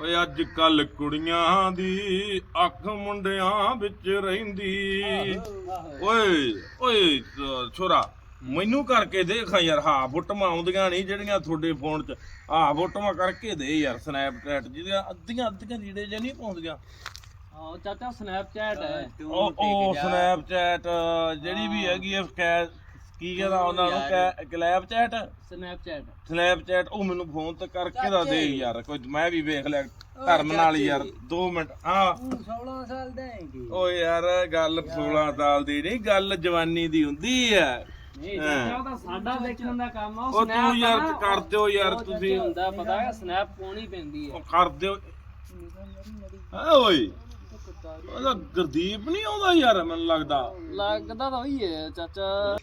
ਓਏ ਅੱਜ ਕੱਲ ਕੁੜੀਆਂ ਦੀ ਅੱਖ ਮੁੰਡਿਆਂ ਵਿੱਚ ਰਹਿੰਦੀ। ਓਏ ਓਏ ਛੋਰਾ ਮੈਨੂੰ ਕਰਕੇ ਦੇਖ ਯਾਰ ਹਾਂ ਫੋਟੋਆਂ ਆਉਂਦੀਆਂ ਨਹੀਂ ਜਿਹੜੀਆਂ ਤੁਹਾਡੇ ਫੋਨ 'ਚ। ਆਹ ਫੋਟੋਆਂ ਕਰਕੇ ਦੇ ਯਾਰ ਸਨੈਪਚੈਟ ਜਿਹਦੀਆਂ ਅੱਧੀਆਂ ਅੱਧੀਆਂ ਲੀੜੇ ਜੇ ਨਹੀਂ ਪਾਉਂਦੀਆਂ। ਹਾਂ ਚਾਚਾ ਸਨੈਪਚੈਟ ਹੈ। ਉਹ ਸਨੈਪਚੈਟ ਜਿਹੜੀ ਵੀ ਹੈਗੀ ਹੈ ਕੀ ਕਹਿੰਦਾ ਉਹਨਾਂ ਨੂੰ? ਕੈ ਕਲੈਪਚੈਟ ਸਨੈਪਚੈਟ ਸਨੈਪਚੈਟ ਉਹ ਮੈਨੂੰ ਫੋਨ ਤੇ ਕਰਕੇ ਦਾ ਦੇ ਯਾਰ ਕੋਈ ਮੈਂ ਵੀ ਵੇਖ ਲਿਆ ਧਰਮ ਨਾਲ ਹੀ ਯਾਰ 2 ਮਿੰਟ ਹਾਂ। 16 ਸਾਲ ਦਾ ਹੈਗੀ ਓ ਯਾਰ ਗੱਲ 16 ਸਾਲ ਦੀ ਨਹੀਂ ਗੱਲ ਜਵਾਨੀ ਦੀ ਹੁੰਦੀ ਹੈ। ਨਹੀਂ ਚਾਚਾ ਉਹ ਤਾਂ ਸਾਡਾ ਦੇਖਣ ਦਾ ਕੰਮ ਆ ਉਹ ਤੂੰ ਯਾਰ ਕਰ ਦਿਓ ਯਾਰ ਤੁਸੀਂ ਤੁਸੀਂ। ਹੁੰਦਾ ਪਤਾ ਹੈ ਸਨੈਪ ਪਾਉਣੀ ਪੈਂਦੀ ਹੈ। ਉਹ ਕਰ ਦਿਓ। ਹਾਂ ਓਏ ਉਹਦਾ ਗੁਰਦੀਪ ਨਹੀਂ ਆਉਂਦਾ ਯਾਰ ਮੈਨੂੰ ਲੱਗਦਾ। ਲੱਗਦਾ ਤਾਂ ਉਹੀ ਹੈ ਚਾਚਾ।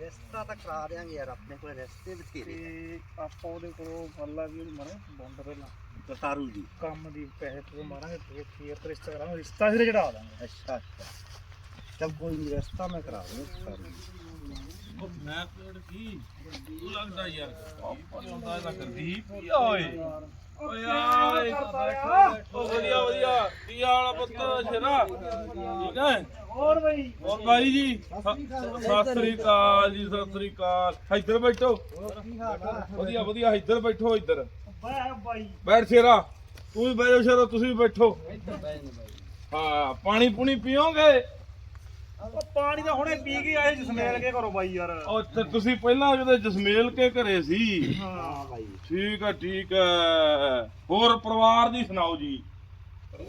ਰਿਸ਼ਤਾ ਤਾਂ ਕਰਾ ਦੇਾਂਗੇ ਯਾਰ ਆਪਣੇ ਕੋਲ ਰਿਸ਼ਤੇ ਬਥੇਰੇ ਤੇ ਆਪਾਂ ਉਹਦੇ ਕੋਲੋਂ ਫੱਲਾ ਵੀ ਮਾਰਾਂ ਬੰਦ ਪਹਿਲਾਂ ਕਰਤਾਰੂ ਜੀ। ਕੰਮ ਦੀ ਪੈਸੇ ਤੇ ਮਾਰਾਂਗੇ ਤੇ ਫੇਰ ਤੇ ਰਿਸ਼ਤਾ ਕਰਾਂਗੇ। ਰਿਸ਼ਤਾ ਸਿਰੇ ਚੜਾ ਦਾਂਗੇ। ਅੱਛਾ ਅੱਛਾ। ਚਲ ਕੋਈ ਨਹੀਂ ਰਿਸ਼ਤਾ ਮੈਂ ਕਰਾ ਦੂੰਗਾ ਕਰਤਾਰੂ ਮੈਂ ਪੇੜ ਕੀ ਤੂੰ ਲੱਗਦਾ ਯਾਰ। ਪਾਪਾ ਆਉਂਦਾ ਇਹਦਾ ਗੁਰਦੀਪ ਕੀ ਆ ਓਏ। ਓਏ ਆਏ ਉਹ ਵਧੀਆ ਵਧੀਆ। ਕੀ ਹਾਲ ਆ ਪੁੱਤ ਸ਼ੇਰਾ। ਠੀਕ ਹੈ? ਹੋਰ ਬਈ? ਹੋਰ ਬਾਈ ਜੀ? ਸਤਿ ਸ੍ਰੀ ਅਕਾਲ ਜੀ ਸਤਿ ਸ੍ਰੀ ਅਕਾਲ। ਇੱਧਰ ਬੈਠੋ। ਵਧੀਆ ਵਧੀਆ। ਇੱਧਰ ਬੈਠੋ ਇੱਧਰ। ਬੈਠ ਸ਼ੇਰਾ। ਤੂੰ ਵੀ ਬੈਠੋ ਸ਼ੇਰਾ ਤੁਸੀਂ ਵੀ ਬੈਠੋ। ਹਾਂ ਪਾਣੀ ਪੂਣੀ ਪੀਓਗੇ? ਉਹ ਪਾਣੀ ਤਾਂ ਹੁਣੇ ਪੀ ਕੇ ਆਏ ਜਸਮੇਲ ਕੇ ਕਰੋ ਬਾਈ ਯਾਰ। ਉਹ ਤੇ ਤੁਸੀਂ ਪਹਿਲਾਂ ਜਦੋਂ ਜਸਮੇਲ ਕੇ ਘਰੇ ਸੀ। ਹਾਂ ਬਾਈ। ਠੀਕ ਹੈ ਠੀਕ ਹੈ ਹੋਰ ਪਰਿਵਾਰ ਦੀ ਸੁਣਾਓ ਜੀ?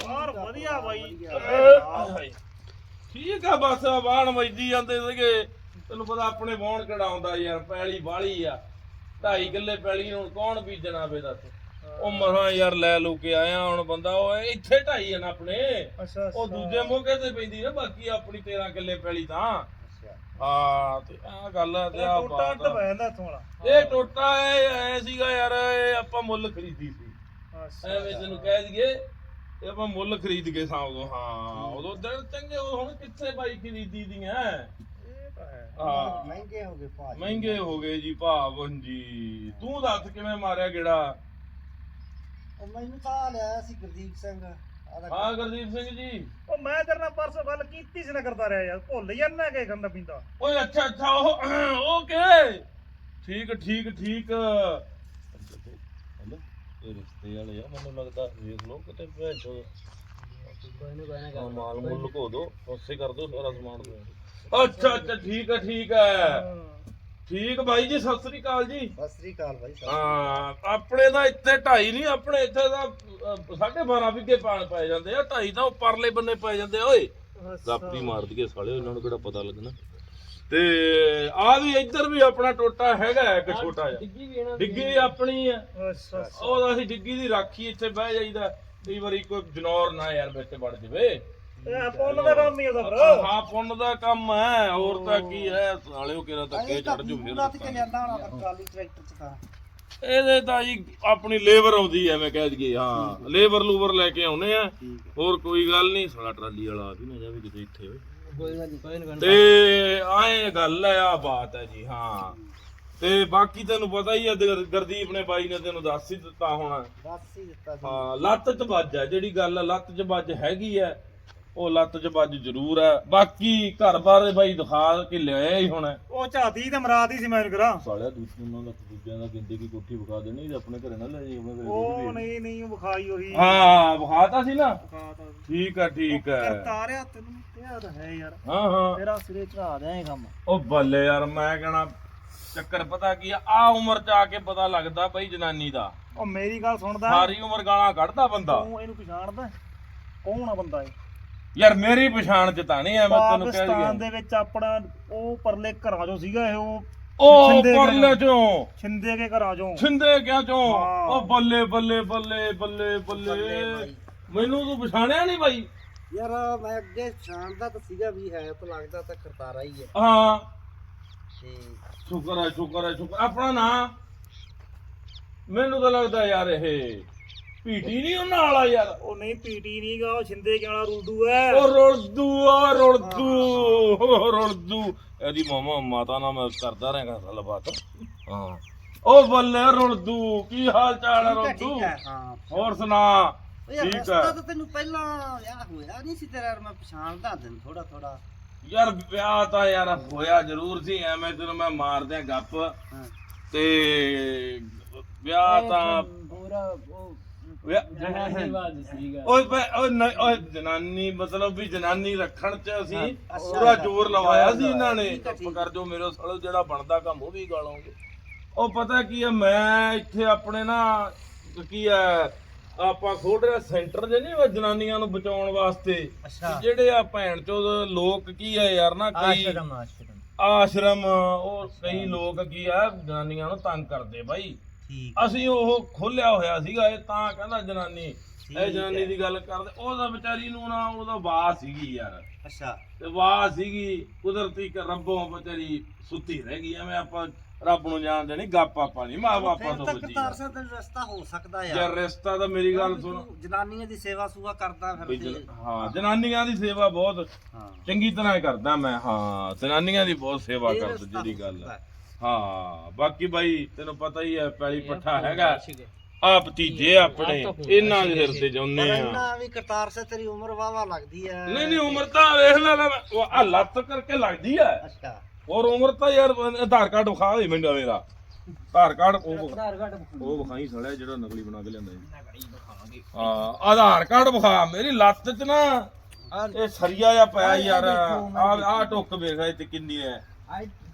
ਯਾਰ ਵਧੀਆ ਬਾਈ। ਠੀਕ ਆ ਬਸ ਬਾਣ ਵੱਜਦੀ ਜਾਂਦੇ ਸੀਗੇ। ਤੈਨੂੰ ਪਤਾ ਆਪਣੇ ਵਾਉਣ ਕਿਹੜਾ ਆਉਂਦਾ ਯਾਰ ਪੈਲੀ ਬਾਲੀ ਆ। ਢਾਈ ਕਿੱਲੇ ਪੈਲੀ ਹੁਣ ਕੌਣ ਬੀਜਣਾ ਵੇ ਦੱਸ? ਉਹ ਮਸਾਂ ਯਾਰ ਲੈ ਲੂ ਕੇ ਆਇਆ ਹੁਣ ਬੰਦਾ ਉਹ ਇੱਥੇ ਢਾਈ ਆ ਨਾ ਆਪਣੇ। ਅੱਛਾ ਉਹ ਦੂਜੇ ਮੋਗੇ ਤੇ ਪੈਂਦੀ ਨਾ ਬਾਕੀ ਆਪਣੀ 13 ਕਿੱਲੇ ਪੈਲੀ ਤਾਂ। ਹਾਂ ਤੇ ਆ ਗੱਲ ਆ ਤੇ ਆ ਟੋਟਾ ਬਾਤ ਅੱਟ ਆ। ਪੈ ਜਾਂਦਾ ਇੱਥੋਂ ਵਾਲਾ। ਇਹ ਟੋਟਾ ਇਹ ਐ ਸੀਗਾ ਯਾਰ ਇਹ ਆਪਾਂ ਮੁੱਲ ਖਰੀਦੀ ਸੀ। ਅੱਛਾ। ਐਵੇਂ ਤੈਨੂੰ ਕਹਿ ਦਈਏ ਇਹ ਆਪਾਂ ਮੁੱਲ ਖਰੀਦ ਕੇ ਸਾਂ ਉਦੋਂ ਹਾਂ ਉਦੋਂ ਦਿਨ ਚੰਗੇ ਉਦੋਂ ਹੁਣ ਕਿੱਥੇ ਬਾਈ ਖਰੀਦੀ ਦੀਆਂ? ਇਹ ਤਾਂ ਹੈ। ਹਾਂ। ਮਹਿੰਗੇ ਹੋ ਗਏ ਭਾਜੀ ਮਹਿੰਗੇ ਹੋ ਗਏ ਜੀ ਭਾਵਨ ਜੀ ਤੂੰ ਦੱਸ ਕਿਵੇਂ ਮਾਰਿਆ ਗੇੜਾ? ਉਹ ਮੈਨੂੰ ਤਾਂ ਲਿਆ ਸੀ ਗੁਰਦੀਪ ਸਿੰਘ ਹਾਂ ਗੁਰਦੀਪ ਸਿੰਘ ਜੀ। ਉਹ ਮੈਂ ਤੇਰੇ ਨਾਲ ਪਰਸੋਂ ਗੱਲ ਕੀਤੀ ਸੀ ਨਾ ਕਰਦਾ ਰਿਹਾ ਯਾਰ ਭੁੱਲ ਜਾਂਦਾ ਕਿ ਖਾਂਦਾ ਪੀਂਦਾ। ਓਏ ਅੱਛਾ ਅੱਛਾ ਉਹ ਓਕੇ ਠੀਕ ਠੀਕ ਠੀਕ। ਇਹ ਰਿਸ਼ਤੇ ਵਾਲੇ ਆ ਮੈਨੂੰ ਲੱਗਦਾ ਵੇਖ ਲਓ ਕਿਤੇ ਭੇਜੋ ਮਾਲ ਮੁੱਲ ਲੁਕੋ ਦੋ ਉਸੇ ਕਰ ਦੋ ਸਾਰਾ ਸਮਾਨ। ਦੋ ਅੱਛਾ ਅੱਛਾ ਠੀਕ ਹੈ ਠੀਕ ਹੈ। ਠੀਕ ਬਾਈ ਜੀ ਸਤਿ ਸ੍ਰੀ ਅਕਾਲ ਜੀ। ਸਤਿ ਸ੍ਰੀ ਅਕਾਲ ਬਾਈ ਹਾਂ ਆਪਣੇ ਦਾ ਇੱਥੇ ਢਾਈ ਨਹੀਂ ਆਪਣੇ ਇੱਥੇ ਦਾ 12.5 ਵਿਗੇ ਪਾਣ ਪੈ ਜਾਂਦੇ ਆ ਢਾਈ ਤਾਂ ਉਹ ਪਰਲੇ ਬੰਨੇ ਪੈ ਜਾਂਦੇ ਆ ਓਏ। ਗਾਪੀ ਮਾਰ ਦਈਏ ਸਾਲੇ ਉਹਨਾਂ ਨੂੰ ਕਿਹੜਾ ਪਤਾ ਲੱਗਣਾ। ਤੇ ਆ ਵੀ ਇੱਧਰ ਵੀ ਆਪਣਾ ਟੋਟਾ ਹੈਗਾ ਇੱਕ ਛੋਟਾ ਜਿਹਾ। ਡਿੱਗੀ ਆਪਣੀ ਆ। ਅੱਛਾ ਉਹ ਅਸੀਂ ਡਿੱਗੀ ਦੀ ਰਾਖੀ ਇੱਥੇ ਬਹਿ ਜਾਈਦਾ ਕਈ ਵਾਰੀ ਕੋਈ ਜਨੌਰ ਨਾ ਯਾਰ ਵਿੱਚ ਵੜ ਜਵੇ। ਇਹ ਪੁੰਨ ਦਾ ਕੰਮ ਹੀ ਉਹਦਾ ਫਿਰ ਹਾਂ ਪੁੰਨ ਦਾ ਕੰਮ ਹੈ। ਹੋਰ ਤਾਂ ਕੀ ਹੈ? ਸਾਲਿਓ ਕਿਹੜਾ ਧੱਕੇ ਚੜ ਜੂ ਫਿਰ ਰਾਤ ਕੇ ਲਿਆਂਦਾ ਹੋਣਾ ਟਰਾਲੀ ਟਰੈਕਟਰ ਚ ਤਾਂ। ਇਹਦੇ ਤਾਂ ਜੀ ਆਪਣੀ ਲੇਬਰ ਆਉਂਦੀ ਐ ਮੈਂ ਕਹਿ ਦਈਏ ਹਾਂ। ਲੇਬਰ ਲੂਬਰ ਲੈ ਕੇ ਆਉਨੇ ਆ। ਹੋਰ ਕੋਈ ਗੱਲ ਨਹੀਂ ਸਾਲਾ ਟਰਾਲੀ ਵਾਲਾ ਆ ਵੀ ਨਾ ਜਾਵੇ ਕਿਤੇ ਇੱਥੇ ਓਏ ਕੋਈ ਨਾ ਕੋਈ ਨਾ ਤੇ ਆਏ ਗੱਲ ਹੈ ਆ ਬਾਤ ਹੈ ਜੀ ਹਾਂ। ਤੇ ਬਾਕੀ ਤੈਨੂੰ ਪਤਾ ਹੀ ਆ ਗੁਰਦੀਪ ਨੇ ਬਾਈ ਨੇ ਤੈਨੂੰ ਦੱਸ ਹੀ ਦਿੱਤਾ ਹੋਣਾ। ਦੱਸ ਹੀ ਦਿੱਤਾ ਹਾਂ ਲੱਤ ਚ ਵੱਜ ਹੈ ਜਿਹੜੀ ਗੱਲ ਆ ਲੱਤ ਚ ਵੱਜ ਹੈਗੀ ਐ। ਉਹ ਲੱਤ ਚ ਵੱਜ ਜ਼ਰੂਰ ਹੈ ਬਾਕੀ ਘਰ ਬਾਰ ਬਾਈ ਦਿਖਾ ਕੇ ਲਿਆਇਆ ਹੀ ਹੋਣਾ। ਉਹ ਝਾਤੀ ਤੇ ਮਰਾਦੀ ਸੀ ਮੈਨੂੰ ਕਰਾਂ। ਸਾਲਿਆ ਦੂਸਰਿਆਂ ਦਾ ਦੂਜਿਆਂ ਦਾ ਗਿੰਦੇ ਕੀ ਕੋਠੀ ਵਿਖਾ ਦੇਣੀ ਤੇ ਆਪਣੇ ਘਰੇ ਨਾ ਲੈ ਜਾਈ ਆਪਣੇ ਘਰੇ ਉਹ ਨਹੀਂ ਨਹੀਂ ਉਹ ਵਿਖਾਈ ਉਹੀ। ਹਾਂ ਵਿਖਾਤਾ ਸੀ ਨਾ? ਵਿਖਾਤਾ ਠੀਕ ਹੈ ਠੀਕ ਹੈ ਕਰਤਾਰਿਆ ਤੈਨੂੰ ਤਾਂ ਹੈ ਯਾਰ। ਹਾਂ ਹਾਂ। ਤੇਰਾ ਸਿਰੇ ਚੜਾ ਦਿਆਂ ਇਹ ਕੰਮ। ਉਹ ਬੱਲੇ ਯਾਰ ਮੈਂ ਕਹਣਾ ਚੱਕਰ ਪਤਾ ਕੀ ਆ ਆ ਉਮਰ ਚ ਆ ਕੇ ਪਤਾ ਲੱਗਦਾ ਬਈ ਜਨਾਨੀ ਦਾ। ਉਹ ਮੇਰੀ ਗੱਲ ਸੁਣਦਾ। ਸਾਰੀ ਉਮਰ ਗਾਲਾਂ ਕੱਢਦਾ ਬੰਦਾ। ਤੂੰ ਇਹਨੂੰ ਪਛਾਣਦਾ। ਕੌਣ ਆ ਬੰਦਾ ਇਹ? ਯਾਰ ਮੇਰੀ ਪਛਾਣ ਚ ਤਾਂ ਨਹੀਂ ਐ ਮੈਂ ਤੈਨੂੰ ਕਹਿ ਪਾਕਿਸਤਾਨ ਦਿਆ ਦੇ ਵਿੱਚ ਆਪਣਾ ਉਹ ਪਰਲੇ ਘਰਾਂ ਚੋਂ ਸੀਗਾ ਇਹ ਉਹ ਉਹ ਛਿੰਦੇ ਪਰਲੇ ਚੋਂ। ਛਿੰਦੇ ਕੇ ਘਰਾਂ ਚੋਂ। ਛਿੰਦੇ ਕਿਆ ਚੋਂ? ਹਾਂ। ਉਹ ਬੱਲੇ ਬੱਲੇ ਬੱਲੇ ਬੱਲੇ ਬੱਲੇ। ਮੈਨੂੰ ਤੂੰ ਪਛਾਣਿਆ ਨਹੀਂ ਬਾਈ? ਯਾਰ ਮੈਂ ਅੱਗੇ ਜਾਣਦਾ ਤਾਂ ਸੀਗਾ ਵੀ ਹੈ ਤਾਂ ਲੱਗਦਾ ਤਾਂ ਕਰਤਾਰਾ ਹੀ ਹੈ। ਹਾਂ। ਤੇ ਸ਼ੁਕਰ ਹੈ ਸ਼ੁਕਰ ਹੈ ਸ਼ੁਕਰ ਆਪਣਾ ਨਾਂ? ਮੈਨੂੰ ਤਾਂ ਲੱਗਦਾ ਯਾਰ ਇਹ ਪੀਟੀ ਨਹੀਂ ਉਹਨਾਂ ਵਾਲਾ ਯਾਰ। ਉਹ ਨਹੀਂ ਪੀਟੀ ਨਹੀਂਗਾ ਉਹ ਛਿੰਦੇ ਕੇ ਵਾਲਾ ਰੂਡੂ ਹੈ ਉਹ ਰੁਲਦੂ ਆ ਰੁਲਦੂ ਉਹ ਰੁਲਦੂ। ਇਹਦੀ ਮਾਮਾ ਮਾਤਾ ਨਾਲ ਮੈਂ ਕਰਦਾ ਰਹਿਗਾ ਗੱਲਬਾਤ। ਹਾਂ। ਉਹ ਬੱਲੇ ਰੁਲਦੂ ਕੀ ਹਾਲ ਚਾਲ ਹੈ ਰੁਲਦੂ? ਹੈ। ਹੋਰ ਸੁਣਾ ਠੀਕ ਰਸਤਾ ਹੈ ਤਾਂ ਤੈਨੂੰ ਪਹਿਲਾਂ ਵਿਆਹ ਹੋਇਆ ਨਹੀਂ ਸੀ ਤੇਰਾ ਮੈਂ ਪਛਾਣਦਾ ਤੈਨੂੰ ਥੋੜਾ ਥੋੜਾ ਯਾਰ ਵਿਆਹ ਤਾਂ ਯਾਰ ਹੋਇਆ ਜ਼ਰੂਰ ਸੀ ਐਵੇਂ ਤੈਨੂੰ ਮੈਂ ਮਾਰ ਦਿਆਂ ਗੱਪ ਤੇ ਵਿਆਹ ਤਾਂ ਪੂਰਾ ਉਹ ਵਿਆਹ- ਜਹਾਜ਼ੀਵਾਦ ਸੀਗਾ ਓਏ ਪ- ਓਏ ਨਹੀਂ- ਓਏ ਜਨਾਨੀ ਮਤਲਬ ਵੀ ਜਨਾਨੀ ਰੱਖਣ ਚ ਅਸੀਂ ਪੂਰਾ। ਜ਼ੋਰ ਲਵਾਇਆ ਸੀ ਇਹਨਾਂ ਨੇ। ਚੁੱਪ ਕਰ ਜੋ ਮੇਰੇ ਸਾਲੋ ਜਿਹੜਾ ਬਣਦਾ ਕੰਮ ਉਹ ਵੀ ਗਾਲੋਗੇ। ਉਹ ਪਤਾ ਕੀ ਹੈ ਮੈਂ ਇੱਥੇ ਆਪਣੇ ਨਾ ਕੀ ਹੈ ਆਪਾਂ ਖੋਲ ਰਿਹਾ ਸੈਂਟਰ ਜੇ ਨਹੀਂ ਜਨਾਨੀਆਂ ਨੂੰ ਬਚਾਉਣ ਵਾਸਤੇ। ਅੱਛਾ। ਜਿਹੜੇ ਆ ਭੈਣ ਚੋਦ ਲੋਕ ਕੀ ਹੈ ਯਾਰ ਨਾ ਕਈ ਆਸ਼ਰਮ। ਆਸ਼ਰਮ ਉਹ ਕਈ ਲੋਕ ਕੀ ਆ ਜਨਾਨੀਆਂ ਨੂੰ ਤੰਗ ਕਰਦੇ ਬਾਈ। ਠੀਕ ਅਸੀਂ ਉਹ ਖੋਲਿਆ ਹੋਇਆ ਸੀਗਾ ਇਹ ਤਾਂ ਕਹਿੰਦਾ ਜਨਾਨੀ ਇਹ ਜਨਾਨੀ ਦੀ ਗੱਲ ਕਰਦੇ ਉਹਦਾ ਵਿਚਾਰੀ ਨੂੰ ਨਾ ਉਹਦਾ ਵਾਹ ਸੀਗੀ ਯਾਰ। ਅੱਛਾ। ਤੇ ਵਾਹ ਸੀਗੀ ਕੁਦਰਤੀ ਕਿ ਰੱਬੋਂ ਵਿਚਾਰੀ ਸੁੱਤੀ ਰਹਿ ਗਈ ਐਵੇਂ ਆਪਾਂ ਰੱਬ ਨੂੰ ਜਾਣਦੇ ਨਹੀਂ ਗੱਪ ਆਪਾਂ ਨਹੀਂ ਮਾਂ ਬਾਪਾਂ ਤੋਂ ਤੱਕ ਬਚੀ ਤਾਰ ਦਾ ਰਸਤਾ ਹੋ ਸਕਦਾ ਯਾਰ। ਯਾਰ ਰਿਸ਼ਤਾ ਤਾਂ ਮੇਰੀ ਗੱਲ ਸੁਣ। ਤੂੰ ਜਨਾਨੀਆਂ ਦੀ ਸੇਵਾ ਸੂਵਾ ਕਰਦਾ ਫਿਰ ਜਨ- ਹਾਂ ਜਨਾਨੀਆਂ ਦੀ ਸੇਵਾ ਬਹੁਤ ਚੰਗੀ ਤਰ੍ਹਾਂ ਕਰਦਾ ਮੈਂ ਹਾਂ ਜਨਾਨੀਆਂ ਦੀ ਬਹੁਤ ਸੇਵਾ ਕਰਦਾ ਜਿਹੜੀ ਗੱਲ ਹੈ ਹੈ। ਬਾਕੀ ਬਾਈ ਤੈਨੂੰ ਪਤਾ ਹੀ ਹੈ ਪੈਲੀ ਪੱਠਾ ਹੈਗਾ। ਆ ਭਤੀਜੇ ਆਪਣੇ ਇਹਨਾਂ ਦੇ ਸਿਰ ਤੇ ਜਾਉਂਦੇ ਪਰ ਆ ਇੰਨਾ ਵੀ ਕਰਤਾਰ ਸੇ ਤੇਰੀ ਉਮਰ ਵਾਵਾ ਲੱਗਦੀ ਹੈ। ਨਹੀਂ ਨਹੀਂ ਉਮਰ ਤਾਂ ਵੇਖ ਲੈ ਲੈ ਆ ਲੱਤ ਕਰਕੇ ਲੱਗਦੀ ਹੈ। ਅੱਛਾ। ਔਰ ਉਮਰ ਤਾਂ ਯਾਰ ਆਧਾਰ ਕਾਰਡ ਵਿਖਾ ਦੇ ਮੈਨੂੰ ਮੇਰਾ ਆਧਾਰ ਕਾਰਡ ਉਹ ਆਧਾਰ ਕਾਰਡ ਉਹ ਵਿਖਾਈ ਸੜਿਆ ਜਿਹੜਾ ਨਕਲੀ ਬਣਾ ਕੇ ਲਿਆਂਦਾ ਜੀ ਹਾਂ ਆਧਾਰ ਕਾਰਡ ਵਿਖਾ ਮੇਰੀ ਲੱਤ 'ਚ ਨਾ ਇਹ ਸਰੀਆ ਜਿਹਾ ਪਿਆ ਯਾਰ। ਆ ਆ ਟੁੱਕ ਵੇਖ ਇਹ ਤੇ ਕਿੰਨੀ ਹੈ।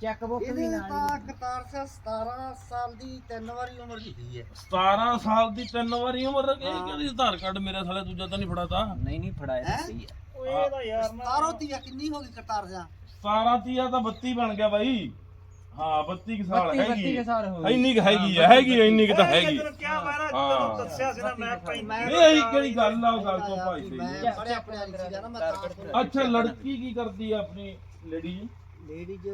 ਚੈੱਕ ਬੁੱਕ ਇਹਦੇ ਤਾਂ ਕਰਤਾਰ ਸੇ 17 ਸਾਲ ਦੀ ਤਿੰਨ ਵਾਰੀ ਉਮਰ ਲਿਖੀ ਹੈ। 17 ਸਾਲ ਦੀ ਤਿੰਨ ਵਾਰੀ ਉਮਰ ਇਹ ਕਿਹੜੀ ਆਧਾਰ ਕਾਰਡ ਮੇਰਾ ਸਾਲੇ ਦੂਜਾ ਤਾਂ ਨਹੀਂ ਫੜਾਤਾ? ਨਹੀਂ ਨਹੀਂ ਫੜਾਇਆ ਤਾਂ ਸਹੀ ਹੈ ਉਹ ਇਹਦਾ ਯਾਰ ਨਾ 17 ਤੀਆ ਕਿੰਨੀ ਹੋ ਗਈ ਕਰਤਾਰ ਸਿਆ 17 ਤੀਆ ਤਾਂ 32 ਬਣ ਗਿਆ ਬਾਈ। ਹਾਂ 32 ਕੁ ਸਾਲ ਹੈਗੀ ਹੈ। ਸਾਲ ਹੋ ਇੰਨੀ ਕੁ ਹੈਗੀ ਹੈ ਹੈਗੀ ਹੈ, ਇੰਨੀ ਕੁ ਤਾਂ ਇਹ ਹੈਗੀ। ਤੈਨੂੰ ਕਿਹਾ ਮੈਂ ਨਾ ਹਾਂ। ਤੈਨੂੰ ਦੱਸਿਆ ਸੀ ਨਾ ਮੈਂ ਭਾਈ ਮੈਂ ਨਹੀਂ ਇਹ ਕਿਹੜੀ ਗੱਲ ਆ ਉਹ ਗੱਲ ਤੋਂ ਭਾਈ ਸਹੀ ਮੈਂ ਹੈ। ਪੜਿਆ ਪੜਿਆ ਨਹੀਂ ਸੀਗਾ ਨਾ ਮੈਂ ਤਾਂ ਅੱਛਾ ਲੜਕੀ ਕੀ ਕਰਦੀ ਆ ਆਪਣੀ ਲੇਡੀ? ਲੇਡੀਜ਼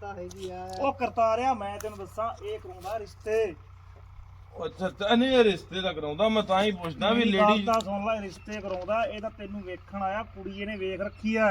ਤਾਂ ਹੈਗੀ ਆ। ਉਹ ਕਰਤਾ ਰਿਹਾ ਮੈਂ ਤੈਨੂੰ ਦੱਸਾਂ ਇਹ ਕਰਾਉਂਦਾ ਰਿਸ਼ਤੇ। ਅੱਛਾ ਤਾਂ ਨਹੀਂ ਇਹ ਰਿਸ਼ਤੇ ਦਾ ਕਰਾਉਂਦਾ ਮੈਂ ਤਾਂ ਹੀ ਪੁੱਛਦਾ ਵੀ ਮੇਰੀ ਗੱਲ ਲੇਡੀ ਤਾਂ ਸੁਣ ਲੈ ਰਿਸ਼ਤੇ ਕਰਾਉਂਦਾ ਇਹ ਤਾਂ ਤੈਨੂੰ ਵੇਖਣ ਆਇਆ ਕੁੜੀ ਇਹਨੇ ਵੇਖ ਰੱਖੀ ਆ।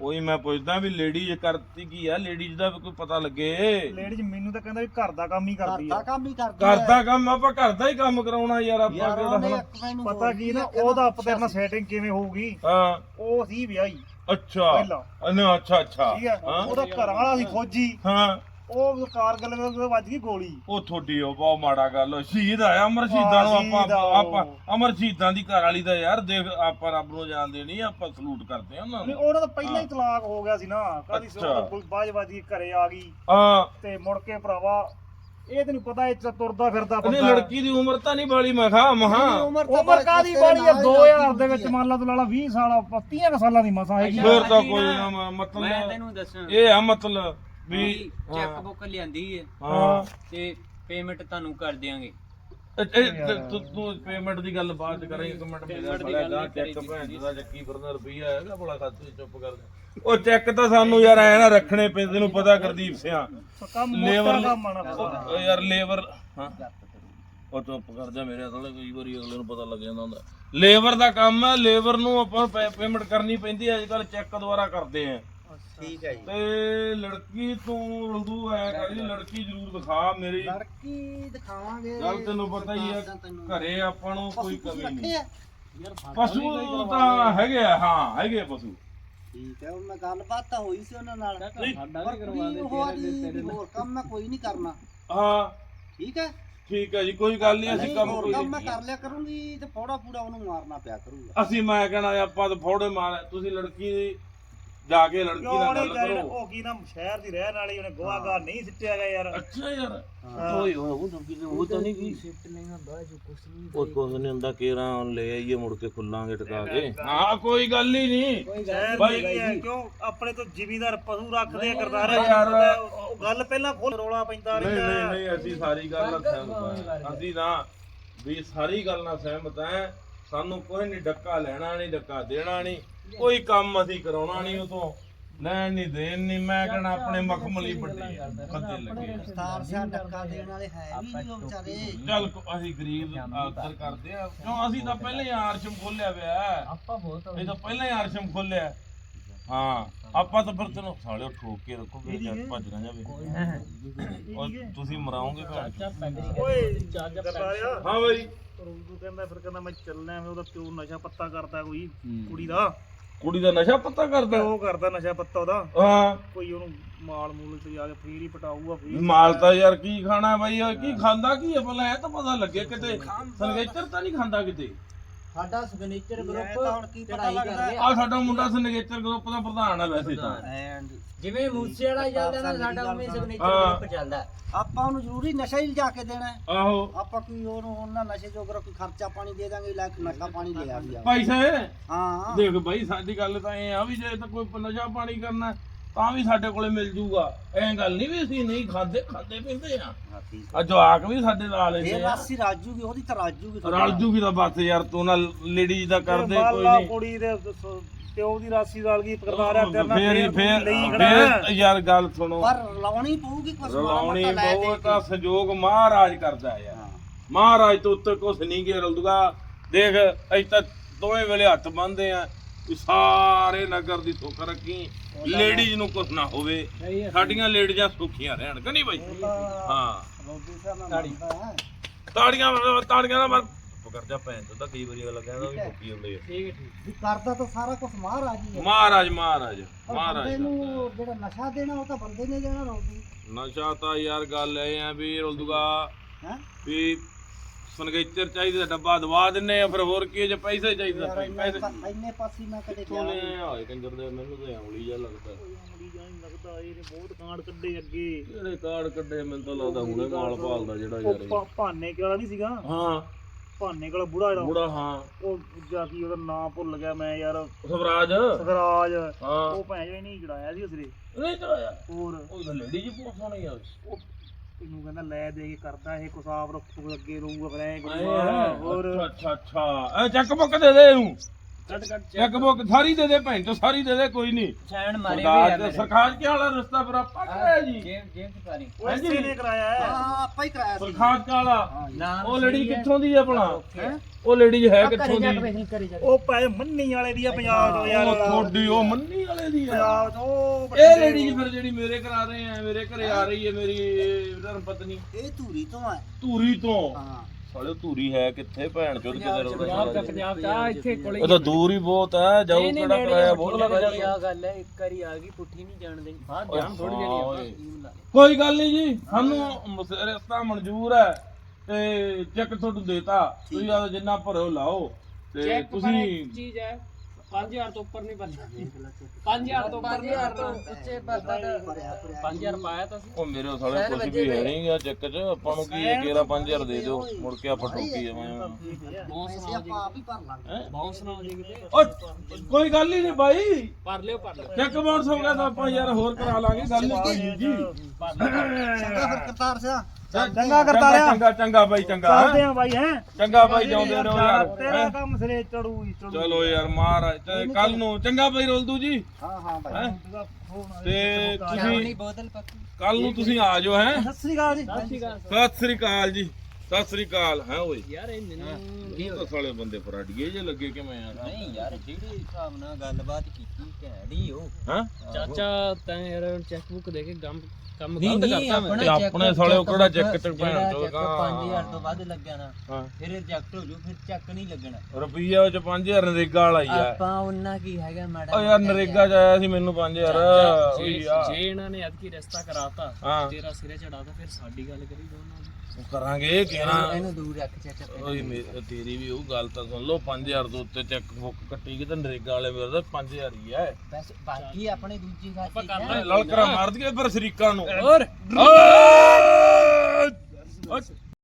ਉਹੀ ਮੈਂ ਪੁੱਛਦਾ ਵੀ ਲੇਡੀ ਕਰਦੀ ਕੀ ਆ? ਲੇਡੀਜ਼ ਦਾ ਵੀ ਕੋਈ ਪਤਾ ਲੱਗੇ? ਲੇਡੀਜ਼ ਮੈਨੂੰ ਤਾਂ ਕਹਿੰਦਾ ਵੀ ਘਰ ਦਾ ਕੰਮ ਹੀ ਘਰ ਕਰਦੀ ਦਾ ਆ ਕੰਮ ਹੀ ਕਰਦੀ ਘਰ ਦਾ ਕੰਮ ਆਪਾਂ ਘਰ ਦਾ ਹੀ ਕੰਮ ਕਰਾਉਣਾ ਯਾਰ ਆਪਾਂ ਯਾਰ ਕਿਹਦਾ ਉਹਨੇ ਹੁਣ? ਇੱਕ ਮੈਨੂੰ ਪਤਾ ਹੋਰ ਕੀ ਵੀ ਨਾ ਆਖਿਆ ਉਹਦਾ ਆਪਦੇ ਨਾਲ ਸੈਟਿੰਗ ਕਿਵੇਂ ਹੋਊਗੀ? ਹਾਂ। ਉਹ ਸੀ ਵਿਆਹੀ। ਅੱਛਾ। ਪਹਿਲਾਂ। ਅਨੇ ਅੱਛਾ ਅੱਛਾ। ਠੀਕ ਹੈ। ਹਾਂ। ਉਹਦਾ ਘਰ ਵਾਲਾ ਸੀ ਫੌਜੀ। ਹਾਂ। ਉਹ ਕਾਰਗਲ ਵਿੱਚ ਵੱਜ ਗਈ ਗੋਲੀ। ਉਹ ਤੁਹਾਡੀ ਉਹ ਬਹੁਤ ਮਾੜਾ ਗੱਲ ਉਹ ਸ਼ਹੀਦ ਆਇਆ ਅਮਰ ਸ਼ਹੀਦਾਂ ਨੂੰ ਆਪਾਂ ਸ਼ਹੀਦ ਆ ਉਹ। ਆਪਾਂ ਅਮਰ ਸ਼ਹੀਦਾਂ ਦੀ ਘਰ ਵਾਲੀ ਦਾ ਯਾਰ ਦੇਖ ਆਪਾਂ ਰੱਬ ਨੂੰ ਜਾਣਦੇ ਨਹੀਂ ਆਪਾਂ ਸਲੂਟ ਕਰਦੇ ਆ ਉਹਨਾਂ ਨਹੀਂ ਨੂੰ। ਉਹਨਾਂ ਦਾ ਪਹਿਲਾਂ ਹੀ ਤਲਾਕ ਹੋ ਗਿਆ ਸੀ ਨਾ। ਕਾਦੀ ਅੱਛਾ। ਕੋਈ ਵੱਜ ਘਰੇ ਆ ਗਈ ਹਾਂ। ਤੇ ਮੁੜ ਕੇ ਭਰਾਵਾ ਇਹ ਤੈਨੂੰ ਪਤਾ ਇਹ ਚ ਤੁਰਦਾ ਫਿਰਦਾ ਬੰਦਾ। ਲੜਕੀ ਦੀ ਉਮਰ ਤਾਂ ਨਹੀਂ ਬਾਲੀ ਮੈਂ ਮਹਾ ਉਮਰ ਤਾਂ ਉਮਰ ਕਾਦੀ ਆ? ਹੀ 2000 ਦੇ ਵਿੱਚ। ਮੰਨ ਲਾ ਤੂੰ ਲਾਲਾ 20 ਸਾਲ 30 ਸਾਲਾਂ ਦੀ ਮਸਾਂ ਹੈਗੀ। ਫਿਰ ਤਾਂ ਕੋਈ ਨਾ ਮ- ਮੈਂ ਮਤਲਬ ਤੈਨੂੰ ਦੱਸਾਂ। ਇਹ ਆ ਮਤਲਬ ਵੀ ਚੈੱਕ ਬੁੱਕ ਲਿਆਂਦੀ ਹੈ ਹਾਂ। ਤੇ ਪੇਮੈਂਟ ਤੁਹਾਨੂੰ ਕਰ ਦਿਆਂਗੇ। ਇਹ- ਇਹ ਤੂੰ- ਤੂੰ ਤੂੰ ਪੇਮੈਂਟ ਦੀ ਗੱਲ ਬਾਅਦ ਚ ਕਰਾਂਗੇ ਇੱਕ ਮਿੰਟ ਮੇਰਾ ਨਹੀਂ ਚੈੱਕ ਭੈਣ ਦਾ ਚੱਕੀ ਫਿਰਦਾ ਰੁਪਈਆ ਹੈਗਾ ਬੜਾ ਖਾਤੇ ਚੁੱਪ ਕਰ ਦੇ। ਉਹ ਚੈੱਕ ਤਾਂ ਸਾਨੂੰ ਯਾਰ ਐ ਨਾ ਰੱਖਣੇ ਪੈਂਦੇ ਨੂੰ ਪਤਾ ਗੁਰਦੀਪ ਸਿਆ। ਕੰਮ ਲੇਬਰ ਮੋਟਾ ਕੰਮ ਆਣਾ ਉਹ ਯਾਰ ਲੇਬਰ ਹਾਂ। ਉਹ ਚੁੱਪ ਕਰ ਜਾ ਮੇਰੇ ਸਾਲੇ ਕਈ ਵਾਰੀ ਅਗਲੇ ਨੂੰ ਪਤਾ ਲੱਗ ਜਾਂਦਾ ਹੁੰਦਾ। ਲੇਬਰ ਦਾ ਕੰਮ ਹੈ ਲੇਬਰ ਨੂੰ ਆਪਾਂ ਪੇਮੈਂਟ ਕਰਨੀ ਪੈਂਦੀ ਹੈ ਅੱਜ ਕੱਲ ਚੈੱਕ ਦੁਆਰਾ ਕਰਦੇ ਆ। ਠੀਕ ਹੈ ਜੀ। ਤੇ ਲੜਕੀ ਤੂੰ ਰਲਦੂ ਐ ਕਰੀ ਲੜਕੀ ਜ਼ਰੂਰ ਦਿਖਾ ਮੇਰੀ। ਲੜਕੀ ਦਿਖਾਵਾਂਗੇ। ਗੱਲ ਤੈਨੂੰ ਪਤਾ ਹੀ ਤੈਨੂੰ। ਘਰੇ ਆਪਾਂ ਨੂੰ ਕੋਈ ਪਸ਼ੂ ਕਮੀ ਨਹੀਂ। ਆ। ਪਸ਼ੂ ਤਾਂ ਹੈਗੇ ਆ ਹਾਂ ਹੈਗੇ ਆ ਪਸ਼ੂ। ਠੀਕ ਹੈ ਉਹ ਮੈਂ ਗੱਲਬਾਤ ਤਾਂ ਹੋਈ ਸੀ ਉਹਨਾਂ ਨਾਲ। ਨਹੀਂ, ਸਾਡਾ ਪਰ ਵੀ ਕਰਵਾ ਕੁੜੀ ਦੇ ਉਹ ਆਦੀ ਹੋਰ ਕੰਮ ਮੈਂ ਕੋਈ ਨਹੀਂ ਕਰਨਾ। ਹਾਂ। ਠੀਕ ਹੈ? ਠੀਕ ਹੈ ਜੀ ਕੋਈ ਗੱਲ ਨਹੀਂ ਅਸੀਂ ਨਹੀਂ, ਕੰਮ ਹੋਰ ਕੋਈ ਕੰਮ ਮੈਂ ਕਰ ਲਿਆ ਕਰੂੰਗੀ ਤੇ ਫੋੜਾ ਫੂੜਾ ਉਹਨੂੰ ਮਾਰਨਾ ਪਿਆ ਕਰੂਗਾ। ਅਸੀਂ ਮੈਂ ਕਹਿਣਾ ਆਪਾਂ ਤਾਂ ਫੋੜੇ ਮਾਰ ਤੁਸੀਂ ਲੜਕੀ ਦੀ ਜਾ ਕੇ ਲੜਕੀ ਕਿਉਂ ਨਾਲ ਗੱਲ ਗੱਲ ਕਰੋ। ਉਹ ਕੀ ਨਾ ਸ਼ਹਿਰ ਦੀ ਰਹਿਣ ਵਾਲੀ ਉਹਨੇ ਗੋਆ ਗਾ ਨਹੀਂ ਸਿੱਟਿਆ ਗਿਆ ਯਾਰ। ਅੱਛਾ ਯਾਰ। ਹਾਂ। ਓਏ ਉਹ ਉਹ ਤਾਂ ਨਹੀਂ ਗਈ ਸਿੱਟ ਲੈਣਾ ਬਾਅਦ ਜੋ ਕੁਛ ਨਹੀਂ ਉਹ ਕੁਝ ਨਹੀਂ ਹੁੰਦਾ ਕੇਰਾ ਲੈ ਆਈਏ ਮੁੜ ਕੇ ਖੁੱਲਾਂਗੇ ਟਿਕਾ ਕੇ। ਹਾਂ ਕੋਈ ਗੱਲ ਹੀ ਨਹੀਂ। ਕੋਈ ਸ਼ਹਿਰ ਬਾਈ ਦੀ ਹੈ ਕਿਉਂ? ਆਪਣੇ ਤੋਂ ਜ਼ਿਮੀਦਾਰ ਪਸ਼ੂ ਰੱਖਦੇ ਆ ਕਰਦਾਰ ਯਾਰ। ਉਹ ਗੱਲ ਪਹਿਲਾਂ ਖੋਲ ਰੋਲਾ ਪੈਂਦਾ ਨਹੀਂ ਨਹੀਂ ਰਹਿੰਦਾ। ਨਹੀਂ ਅਸੀਂ ਸਾਰੀ ਗੱਲ ਨਾਲ ਸਹਿਮਤ ਹਾਂ। ਅਸੀਂ ਨਾ ਵੀ ਸਾਰੀ ਗੱਲ ਨਾਲ ਸਹਿਮਤ ਹਾਂ ਸਾਨੂੰ ਕੋਈ ਨਹੀਂ ਡੱਕਾ ਲੈਣਾ ਨਹੀਂ ਡੱਕਾ ਦੇਣਾ ਨਹੀਂ ਕੋਈ ਕੰਮ ਅਸੀਂ ਕਰਾਉਣਾ ਨਹੀਂ ਉਹ ਤੋਂ ਲੈਣ ਨਹੀਂ ਦੇਣ ਨਹੀਂ ਮੈਂ ਕਹਣਾ ਆਪਣੇ ਮਖਮਲੀ ਵੱਡੇ ਆ, ਬੰਦੇ ਲੱਗੇ ਆ। ਸਤਾਰ ਸਿਆ ਡੱਕਾ ਦੇਣ ਵਾਲੇ ਹੈ ਵੀ ਨਹੀਂ ਉਹ ਵਿਚਾਰੇ। ਚੱਲ ਕੋ- ਅਸੀਂ ਗਰੀਬ ਆਦਰ ਕਰਦੇ ਆ। ਕਿਉਂ? ਅਸੀਂ ਤਾਂ ਪਹਿਲਾਂ ਹੀ ਆਰਸ਼ਮ ਖੋਲਿਆ ਹੋਇਆ ਹੈ। ਆਪਾਂ ਬਹੁਤ ਇਹ ਤਾਂ ਪਹਿਲਾਂ ਹੀ ਆਰਸ਼ਮ ਖੋਲਿਆ ਹੈ। ਹਾਂ ਆਪਾਂ ਤਾਂ ਫਿਰ ਤੈਨੂੰ ਸਾਲਿਓ ਠੋਕ ਕੇ ਰੱਖੋ ਫਿਰ ਜਦ ਭੱਜ ਨਾ ਜਾਵੇ। ਓਏ ਤੁਸੀਂ ਮਰਾਓਗੇ ਭੈਣ ਚੋਦ। ਓਏ ਕਰਤਾਰਿਆ ਹਾਂ ਬਈ। ਰੂਦੂ ਕਹਿੰਦਾ ਫਿਰ ਕਹਿੰਦਾ ਮੈਂ ਚੱਲਣਾ ਐਵੇਂ ਉਹਦਾ ਪਿਓ ਨਸ਼ਾ ਪੱਤਾ ਕਰਦਾ ਕੋਈ ਕੁੜੀ ਦਾ। ਕੁੜੀ ਦਾ ਨਸ਼ਾ ਪੱਤਾ ਕਰਦਾ? ਉਹ ਕਰਦਾ ਨਸ਼ਾ ਪੱਤਾ ਉਹਦਾ। ਹਾਂ। ਕੋਈ ਉਹਨੂੰ ਮਾਲ ਮੂਲ ਤੇ ਜਾ ਕੇ ਫੇਰ ਹੀ ਪਟਾਊਗਾ ਫੇਰ ਮਾਲ ਤਾਂ ਯਾਰ ਕੀ ਖਾਣਾ ਬਈ ਕੀ ਖਾਂਦਾ ਕੀ ਹੈ ਪਹਿਲਾਂ ਇਹ ਤਾਂ ਪਤਾ ਲੱਗੇ ਕਿਤੇ। ਸੰਗੇਚਰ ਤਾਂ ਨਹੀਂ ਖਾਂਦਾ ਕਿਤੇ। ਸਾਡਾ ਸਿਗਨੇਚਰ ਤਾਂ ਹੁਣ ਗਰੁੱਪ ਚੜਾਈ ਆ। ਸਾਡਾ ਮੁੰਡਾ ਸੰਗੇਚਰ ਗਰੁੱਪ ਦਾ ਪ੍ਰਧਾਨ ਆ ਵੈਸੇ ਤਾਂ। ਜਿਵੇਂ ਮੂਸੇ ਵਾਲਾ ਚੱਲਦਾ ਨਾ ਸਾਡਾ ਉਵੇਂ ਸਿਗਨੇਚਰ। ਗਰੁੱਪ ਚੱਲਦਾ। ਆਪਾਂ ਉਹਨੂੰ ਜ਼ਰੂਰੀ ਨਸ਼ਾ ਹੀ ਲਿਜਾ ਕੇ ਦੇਣਾ। ਆਹੋ। ਆਪਾਂ ਕੋਈ ਉਹਨੂੰ ਉਹਨਾਂ ਨਸ਼ੇ ਜੋਗਰਾ ਕੋਈ ਖਰਚਾ ਪਾਣੀ ਦੇ ਦਾਂਗੇ ਲੈ ਕੇ ਨਸ਼ਾ ਪਾਣੀ ਲਿਆ ਵੀ ਆ। ਪੈਸੇ ਹਾਂ। ਦੇਖ ਬਈ ਸਾਡੀ ਗੱਲ ਤਾਂ ਇਹ ਆ ਵੀ ਜੇ ਤਾਂ ਕੋਈ ਨਸ਼ਾ ਪਾਣੀ ਕਰਨਾ ਤਾਂ ਵੀ ਸਾਡੇ ਕੋਲੇ ਮਿਲ ਜੂਗਾ। ਐਂ ਗੱਲ ਨਹੀਂ ਵੀ ਅਸੀਂ ਨਹੀਂ ਖਾਂਦੇ ਖਾਂਦੇ ਪੀਂਦੇ ਆ। ਹਾਂ, ਠੀਕ ਆ। ਜਵਾਕ ਵੀ ਸਾਡੇ ਨਾਲ ਫੇਰ ਲੈਂਦੇ ਆ। ਰਾਸੀ ਰਾਜੂਗੀ ਉਹਦੀ ਤਾਂ ਰਾਜੂਗੀ ਰਲ ਜੂਗੀ ਤਾਂ ਬਸ ਯਾਰ ਤੂੰ ਨਾ ਲੇਡੀਜ਼ ਦਾ ਕਰਦੇ ਕੋਈ ਮਾਲਾ ਨਹੀਂ ਕੁੜੀ ਦੇ ਸ- ਪਿਓ ਦੀ ਰਾਸੀ ਰਲ ਗਈ ਕਰਤਾਰਿਆ ਕਰਨਾ ਫੇਰ ਹੀ ਫੇਰ ਲਈ ਖੜਾ ਫੇਰ ਯਾਰ ਗੱਲ ਸੁਣੋ। ਪਰ ਲਾਉਣੀ ਪਊਗੀ ਕੁਛ ਰਲਾਉਣੀ ਮਾੜਾ ਮੋਟਾ ਲੈ ਦੇ ਬਹੁਤ ਤਾਂ ਸੰਜੋਗ ਮਹਾਰਾਜ ਕਰਦਾ ਯਾਰ। ਹਾਂ। ਮਹਾਰਾਜ ਤੋਂ ਉੱਤੇ ਕੁਛ ਨਹੀਂ ਗੇ ਰਲਦੂਗਾ ਦੇਖ ਅਸੀਂ ਤਾਂ ਦੋਵੇਂ ਵੇਲੇ ਹੱਥ ਬੰਨਦੇ ਆ। ਵੀ ਸਾਰੇ ਨਗਰ ਦੀ ਸੁੱਖ ਰੱਖੀ ਲੇਡੀਜ਼ ਨੂੰ ਕੁਛ ਨਾ ਹੋਵੇ। ਸਾਡੀਆਂ ਲੇਡੀਜ਼ਾਂ ਸੁਖੀਆਂ ਰਹਿਣ ਕਿ ਨਹੀਂ ਬਾਈ? ਹਾਂ। ਰੋਟੀ ਸਾਹਿਬ ਨਾਲ ਮੰਨਦਾ ਹੈ। ਤਾੜੀਆਂ ਤਾੜੀਆਂ ਨਾ ਮਾਰ ਪਕੜ ਜਾ ਭੈਣ ਤੋਂ ਤਾਂ ਕਈ ਵਾਰੀ ਅਗਲਾ ਕਹਿੰਦਾ ਵੀ ਮੁੱਕੀ ਹੁੰਦੀ ਹੈ ਠੀਕ ਹੈ ਠੀਕ ਵੀ ਕਰਦਾ ਤਾਂ ਸਾਰਾ ਕੁਝ ਮਹਾਰਾਜ ਹੀ ਹੈ। ਮਹਾਰਾਜ ਮਹਾਰਾਜ ਪਰ ਮਹਾਰਾਜ ਬੰਦੇ ਨੂੰ ਜਿਹੜਾ ਨਸ਼ਾ ਦੇਣਾ ਉਹ ਤਾਂ ਬੰਦੇ ਨੇ ਦੇਣਾ ਰੋਟੀ। ਨਸ਼ਾ ਤਾਂ ਯਾਰ ਗੱਲ ਇਹ ਆ ਵੀ ਰੁਲਦੂਗਾ ਹੈ? ਵੀ ਸਨਗੇਚਰ ਚਾਹੀਦਾ ਡੱਬਾ ਦਵਾ ਦਿੰਨੇ ਆ ਫਿਰ ਹੋਰ ਕੀ ਹੈ, ਜੇ ਪੈਸੇ ਚਾਹੀਦਾ ਯਾਰ ਤਾਂ ਇੰਨੇ ਪੈਸੇ ਪਾ- ਇੰਨੇ ਪਾਸੀ ਮੈਂ ਕਦੇ ਗਿਆ ਨਹੀਂ। ਆਏ ਕੰਜਰ ਦੇ ਮੈਨੂੰ ਤਾਂ ਐਂਗਲੀ ਜਿਹਾ ਲੱਗਦਾ। ਕੁੜੀ ਜਾਂ ਲੱਗਦਾ ਇਹਨੇ ਬਹੁਤ ਕਾਂਡ ਕੱਢੇ ਅੱਗੇ। ਕਿਹੜੇ ਕਾਰਡ ਕੱਢੇ ਮੈਨੂੰ ਤਾਂ ਲੱਗਦਾ ਹੁਣੇ ਮਾਲ ਭਾਲਦਾ ਜਿਹੜਾ ਉਹ ਯਾਰ ਇਹ। ਭਾ- ਭਾਨੇ ਵਾਲਾ ਨਹੀਂ ਸੀਗਾ? ਹਾਂ। ਭਾਨੇ ਵਾਲਾ ਬੁੜਾ ਜਿਹੜਾ। ਬੁੜਾ ਹਾਂ। ਉਹ ਦੂਜਾ ਕੀ ਉਹਦਾ ਨਾਂ ਭੁੱਲ ਗਿਆ ਮੈਂ ਯਾਰ। ਸਵਰਾਜ। ਸਗਰਾਜ ਹਾਂ। ਉਹ ਭੈਣ ਜੋ ਨਹੀਂ ਜੜਾਇਆ ਸੀ ਉਸਰੇ ਨਹੀਂ ਚਲਾਇਆ ਹੋਰ। ਉਹ ਲੇਡੀ ਜੀ ਬਹੁਤ ਸੋਹਣੀ ਆ। ਉਹ ਇਹਨੂੰ ਕਹਿੰਦਾ ਲੈ ਦੇ ਕੇ ਕਰਦਾ ਇਹ ਕੁਸਾਬ ਰੱਖੂ ਅੱਗੇ ਰਹੂਗਾ ਫਿਰ ਐ ਕਰੂਗਾ ਹੋਰ। ਅੱਛਾ ਅੱਛਾ ਇਹ ਚੱਕ ਬੁੱਕ ਦੇ ਦੇ ਇਹਨੂੰ। ਕੱਟ ਕੱਟ ਚੱਕ ਬੁੱਕ ਸਾਰੀ ਦੇ ਦੇ ਭੈਣ ਤੋਂ ਸਾਰੀ ਦੇ ਦੇ ਕੋਈ ਨਹੀਂ ਛੈਣ ਮਾਰੇ ਵੀ ਸਰਕਾਰ ਕੀ ਵਾਲਾ ਰਸਤਾ ਪਰ ਆਪਾਂ ਕਰਾਇਆ ਜੀ? ਜੇਬ ਜੇਬ ਪਾਰੀ ਉਹ ਇਸੇ ਨੇ ਕਰਾਇਆ ਹੈ। ਆਪਾਂ ਹੀ ਕਰਾਇਆ ਸੀ। ਸਰਕਾਰ ਕਾਲਾ ਨਾਮ ਉਹ ਹੈ। ਕਿੱਥੋਂ ਦੀ ਆ ਭਲਾ? ਹੈਂ? ਉਹ ਲੇਡੀ ਹੈ ਕਿੱਥੋਂ ਦੀ। ਉਹ ਪੈ ਮੰਨੀ ਵਾਲੇ ਦੀ ਆ ਪੰਜਾਬ ਤੋਂ ਯਾਰ। ਉਹ ਥੋੜੀ ਉਹ ਮੰਨੀ ਵਾਲੇ ਦੀ ਆ। ਪੰਜਾਬ ਤੋਂ ਇਹ ਲੇਡੀ ਜੀ ਫਿਰ ਜਿਹੜੀ ਮੇਰੇ ਘਰ ਆ ਰਹੇ ਆ ਮੇਰੇ ਘਰੇ ਆ ਰਹੀ ਹੈ ਮੇਰੀ ਧਰਮ ਪਤਨੀ। ਇਹ ਧੂਰੀ ਤੋਂ ਹੈ ਧੂਰੀ ਤੋਂ? ਹਾਂ। ਸਾਲੇ ਧੂਰੀ ਹੈ ਕਿੱਥੇ ਭੈਣ ਚੋਦ ਕਿਤੇ ਪੰਜਾਬ ਦਾ ਪੰਜਾਬ ਦਾ ਇੱਥੇ ਕੋਲੇ ਉਹ ਤਾਂ ਦੂਰ ਹੀ ਬਹੁਤ ਹੈ ਨਹੀਂ, ਕਿਹੜਾ ਕਰਾਇਆ ਆ, ਬਹੁਤ ਲੱਗ ਹੈ, ਜਾਣਾ ਵਧੀਆ ਗੱਲ ਹੈ ਇੱਕ ਵਾਰੀ ਆ ਗਈ ਪੁੱਠੀ ਨਹੀਂ ਜਾਣ ਦੇਣੀ ਬਾਅਦ ਜਾਣ ਥੋੜੀ ਹਾਂ, ਲਈ। ਕੋਈ ਗੱਲ ਨਹੀਂ ਜੀ ਸਾਨੂੰ ਰਸਤਾ ਮਨਜ਼ੂਰ ਹੈ। ਤੇ ਚੈੱਕ ਤੁਹਾਨੂੰ ਦੇਤਾ। ਤੁਸੀਂ ਆ ਜਿੰਨਾ ਭਰੋ ਲਾਓ। ਤੇ ਤੁਸੀਂ ਚੀਜ਼ ਹੈ 5000 ਤੋਂ ਉੱਪਰ ਨਹੀਂ ਭਰਨਾ। 5000 ਤੋਂ ਉੱਪਰ ਨਹੀਂ ਭਰਨਾ। ਉੱਚੇ ਭਰਦਾ ਭਰਿਆ 5000 ਪਾਇਆ ਤਾਂ ਸੀ। ਉਹ ਮੇਰੇ ਸਾਲੇ ਕੁਝ ਵੀ ਹੈ ਨਹੀਂ ਗਾ ਚੈੱਕ ਚ। ਆਪਾਂ ਨੂੰ ਕੀ ਹੈ ਕਿਹੜਾ 5000 ਦੇ ਦਿਓ। ਮੁੜ ਕੇ ਆਪਾਂ ਠੋਕੀ ਜਾਵਾਂਗੇ। ਪੈਸੇ ਆਪਾਂ ਆਪ ਹੀ ਭਰ ਲਾਂਗੇ। ਬਾਉਂਸ ਨਾ ਹੋ ਜੇ ਕਿਤੇ। ਉਹ ਕੋਈ ਗੱਲ ਹੀ ਨਹੀਂ ਬਾਈ। ਭਰ ਲਿਓ ਭਰ ਲਿਓ। ਚੈੱਕ ਬਾਉਂਸ ਹੋ ਗਿਆ ਤਾਂ ਆਪਾਂ ਯਾਰ ਹੋਰ ਕਰਾ ਲਾਂਗੇ ਗੱਲ। ਨਹੀਂ ਜੀ। ਚੰਗਾ ਫਿਰ ਕਰਤਾਰ ਸਿਆ। ਚੰਗਾ ਕਰਤਾ ਰਿਹਾ। ਚੰਗਾ ਚੰਗਾ ਬਾਈ ਚੰਗਾ ਚੱਲਦੇ? ਆ ਬਾਈ ਹੈ? ਚੰਗਾ ਬਾਈ ਜਾਉਂਦੇ ਰਹੋ ਯਾਰ। ਤੇਰਾ ਹੈਂ? ਕੰਮ ਸਿਰੇ ਚੜੂ ਹੀ ਚੜੂ। ਚਲੋ ਯਾਰ ਮਹਾਰਾਜ ਕੱਲ ਨੂੰ। ਚੰਗਾ ਬਾਈ ਰੋਲਦੂ ਜੀ। ਹਾਂ ਹਾਂ ਭਾਈ ਹੈਂ? ਤੇ ਤੁਸੀਂ ਬੋਤਲ ਪੱਕੀ। ਕੱਲ ਨੂੰ ਤੁਸੀਂ ਆ ਜਾਓ ਹੈ? ਸਤਿ ਸ੍ਰੀ ਅਕਾਲ ਜੀ। ਸਤਿ ਸ੍ਰੀ ਅਕਾਲ। ਜੀ। ਸਤਿ ਸ੍ਰੀ ਅਕਾਲ ਹੈ ਓਏ? ਯਾਰ ਇਹ ਮੈਨੂੰ ਇਹ ਤਾਂ ਸਾਲੇ ਬੰਦੇ ਫਰਾਡੀਏ ਜੇ ਲੱਗੇ ਕਿਵੇਂ ਯਾਰ ਨਹੀਂ ਯਾਰ ਜਿਹੜੇ ਹਿਸਾਬ ਨਾਲ ਗੱਲਬਾਤ ਕੀਤੀ ਘੈੜੀ ਉਹ। ਹਾਂ? ਚਾਚਾ ਤੈਂ ਯਾਰ ਚੈੱਕ ਬੁੱਕ ਦੇ ਕੇ ਕੰਮ ਕੰਮ ਨਹੀਂ ਗਲਤ ਕਰਤਾ ਮੈਂ। ਤੇ ਆਪਣੇ ਸਾਲੇ ਉਹ ਕਿਹੜਾ ਚੈੱਕ ਚ ਭੈਣ ਜਿਹੜਾ ਚੋਦ ਚੈੱਕ ਗਾਂ। 5000 ਤੋਂ ਵੱਧ ਲੱਗਿਆ ਨਾ ਹਾਂ। ਫਿਰ ਰਿਜੈਕਟ ਹੋ ਜੂ ਫਿਰ ਚੈੱਕ ਨਹੀਂ ਲੱਗਣਾ। ਰੁਪਈਆ ਉਹ ਚ 5000 ਨਰੇਗਾ ਵਾਲਾ ਹੀ ਆ। ਆਪਾਂ ਉਹਨਾਂ ਕੀ ਹੈਗਾ ਮੈਡਮ? ਓ ਯਾਰ ਨਰੇਗਾ ਚ ਆਇਆ ਸੀ ਮੈਨੂੰ 5000 ਓਏ ਜੇ ਯਾਰ ਜੇ ਇਹਨਾਂ ਨੇ ਐਤਕੀ ਰਿਸ਼ਤਾ ਕਰਾਤਾ ਤੇਰਾ ਸਿਰੇ ਚੜਾਤਾ ਫਿਰ ਸਾਡੀ ਗੱਲ ਕਰੀ ਦੋਨਾਂ ਦੀ। ਉਹ ਕਰਾਂਗੇ ਕਿਹਨਾਂ ਇਹਨੂੰ ਦੂਰ ਰੱਖ ਚੈੱਕ ਓਏ ਮੇਰੇ ਤੇਰੀ ਵੀ ਉਹ ਗੱਲ ਤਾਂ ਸੁਣ ਲਓ 5000 ਦੇ ਉੱਤੇ ਚੈੱਕ ਬੁੱਕ ਕੱਟੀ ਕਿ ਤੇ ਨਰੇਗਾ ਵਾਲੇ ਮੇਰੇ ਤਾਂ 5000 ਹੀ ਹੈ ਬਸ ਬਾਕੀ ਆਪਣੇ ਦੂਜੀ ਆਪਾਂ ਗੱਲ ਕਰ ਲਲਕਰਾ ਮਾਰ ਦਈਏ ਫਿਰ ਸ਼ਰੀਕਾਂ ਨੂੰ। ਹੋਰ!